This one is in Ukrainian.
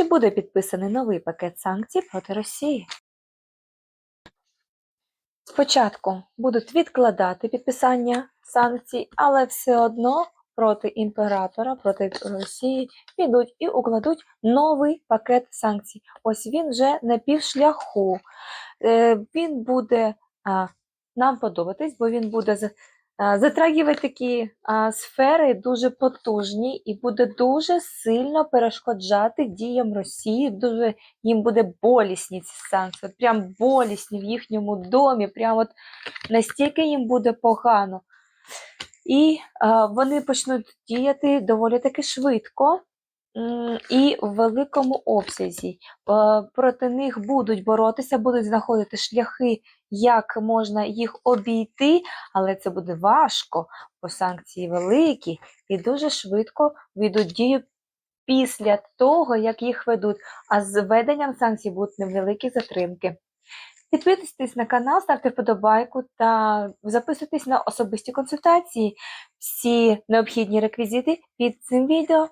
Чи буде підписаний новий пакет санкцій проти Росії? Спочатку будуть відкладати підписання санкцій, але все одно проти імператора, проти Росії підуть і укладуть новий пакет санкцій. Ось він вже на півшляху. Е, Він буде нам подобатись, бо він буде за- такі сфери дуже потужні і буде дуже сильно перешкоджати діям Росії. Дуже їм буде болісні ці санкції, прям болісні в їхньому домі, прям от настільки їм буде погано. І а, вони почнуть діяти доволі таки швидко і в великому обсязі. Е, Проти них будуть боротися, будуть знаходити шляхи, як можна їх обійти, але це буде важко, бо санкції великі і дуже швидко війдуть дію після того, як їх ведуть. А з введенням санкцій будуть невеликі затримки. Підписуйтесь на канал, ставте вподобайку та записуйтесь на особисті консультації. Всі необхідні реквізити під цим відео.